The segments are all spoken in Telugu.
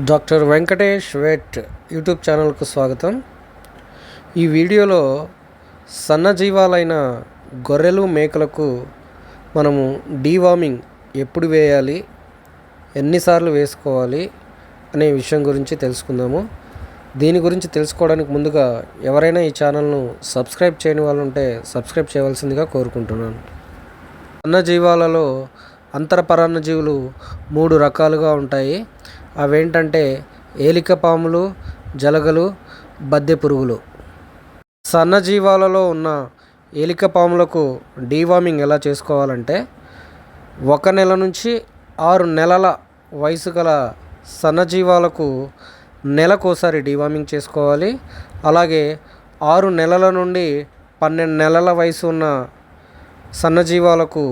డాక్టర్ వెంకటేష్ వెట్ యూట్యూబ్ ఛానల్కు స్వాగతం. ఈ వీడియోలో సన్నజీవాలైన గొర్రెలు మేకలకు మనము డీవార్మింగ్ ఎప్పుడు వేయాలి ఎన్నిసార్లు వేసుకోవాలి అనే విషయం గురించి తెలుసుకుందాము. దీని గురించి తెలుసుకోవడానికి ముందుగా ఎవరైనా ఈ ఛానల్ను సబ్స్క్రైబ్ చేయని వాళ్ళు ఉంటే సబ్స్క్రైబ్ చేయవలసిందిగా కోరుకుంటున్నాను. సన్నజీవాలలో అంతరపరాన్న జీవులు మూడు రకాలుగా ఉంటాయి. అవేంటంటే ఏలిక పాములు జలగలు బద్దె పురుగులు. సన్నజీవాలలో ఉన్న ఏలిక పాములకు డీవార్మింగ్ ఎలా చేసుకోవాలంటే ఒక నెల నుంచి ఆరు నెలల వయసు గల సన్నజీవాలకు నెలకోసారి డీవార్మింగ్ చేసుకోవాలి. అలాగే ఆరు నెలల నుండి పన్నెండు నెలల వయసు ఉన్న సన్నజీవాలకు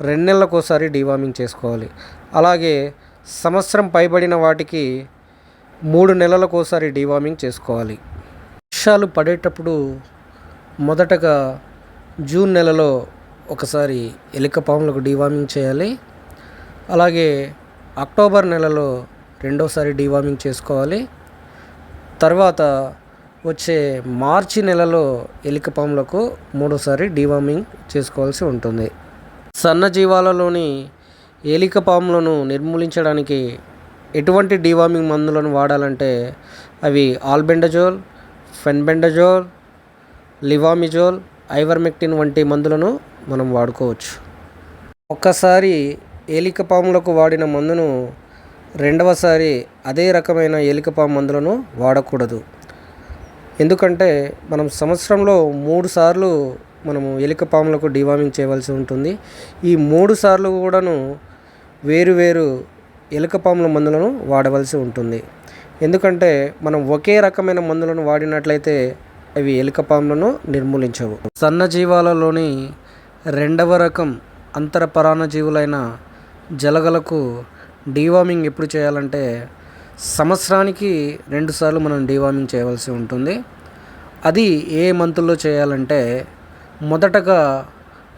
రెండు నెలలకోసారి డీవార్మింగ్ చేసుకోవాలి. అలాగే సంవత్సరం పైబడిన వాటికి మూడు నెలలకోసారి డీవార్మింగ్ చేసుకోవాలి. వర్షాలు పడేటప్పుడు మొదటగా జూన్ నెలలో ఒకసారి ఎలుక పాములకు డీవార్మింగ్ చేయాలి. అలాగే అక్టోబర్ నెలలో రెండోసారి డీవార్మింగ్ చేసుకోవాలి. తర్వాత వచ్చే మార్చి నెలలో ఎలుక పాములకు మూడోసారి డీవార్మింగ్ చేసుకోవాల్సి ఉంటుంది. సన్నజీవాలలోని ఏలిక పాములను నిర్మూలించడానికి ఎటువంటి డీవార్మింగ్ మందులను వాడాలంటే అవి ఆల్బెండజోల్ ఫెన్బెండజోల్ లివామిజోల్ ఐవర్మెక్టిన్ వంటి మందులను మనం వాడుకోవచ్చు. ఒక్కసారి ఏలిక పాములకు వాడిన మందును రెండవసారి అదే రకమైన ఏలికపాము మందులను వాడకూడదు. ఎందుకంటే మనం సంవత్సరంలో మూడు సార్లు మనము ఎలికపాములకు డివామింగ్ చేయవలసి ఉంటుంది. ఈ మూడు సార్లు కూడాను వేరు వేరు ఎలుకపాముల మందులను వాడవలసి ఉంటుంది. ఎందుకంటే మనం ఒకే రకమైన మందులను వాడినట్లయితే అవి ఎలుకపాములను నిర్మూలించవు. సన్నజీవాలలోని రెండవ రకం అంతర పరాణజీవులైన జలగలకు డీవార్మింగ్ ఎప్పుడు చేయాలంటే సంవత్సరానికి రెండుసార్లు మనం డీవార్మింగ్ చేయవలసి ఉంటుంది. అది ఏ మంతుల్లో చేయాలంటే మొదటగా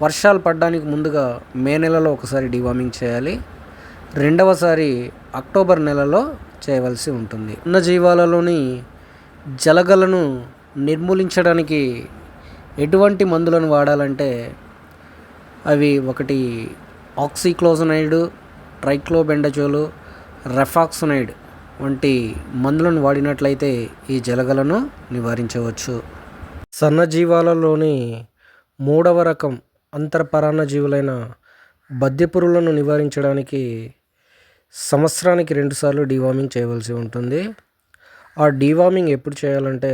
వర్షాలు పడడానికి ముందుగా మే నెలలో ఒకసారి డివామింగ్ చేయాలి. రెండవసారి అక్టోబర్ నెలలో చేయవలసి ఉంటుంది. ఉన్న జీవాలలోని జలగలను నిర్మూలించడానికి ఎటువంటి మందులను వాడాలంటే అవి ఒకటి ఆక్సిక్లోజనైడ్ ట్రైక్లోబెండజోలు రెఫాక్సనైడ్ వంటి మందులను వాడినట్లయితే ఈ జలగలను నివారించవచ్చు. సన్నజీవాలలోని మూడవ రకం అంతర్పరాన్న జీవులైన బద్దె పురుగులను నివారించడానికి సంవత్సరానికి రెండుసార్లు డివార్మింగ్ చేయవలసి ఉంటుంది. ఆ డివార్మింగ్ ఎప్పుడు చేయాలంటే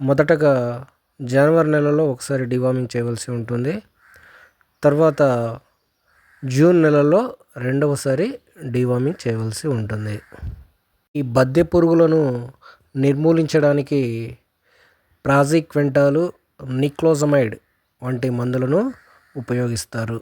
మొదటగా జనవరి నెలలో ఒకసారి డివార్మింగ్ చేయవలసి ఉంటుంది. తర్వాత జూన్ నెలలో రెండవసారి డివార్మింగ్ చేయవలసి ఉంటుంది. ఈ బద్దె పురుగులను నిర్మూలించడానికి ప్రాజిక్వెంటాలు నిక్లోజమైడ్ వంటి మందులను ఉపయోగిస్తారు.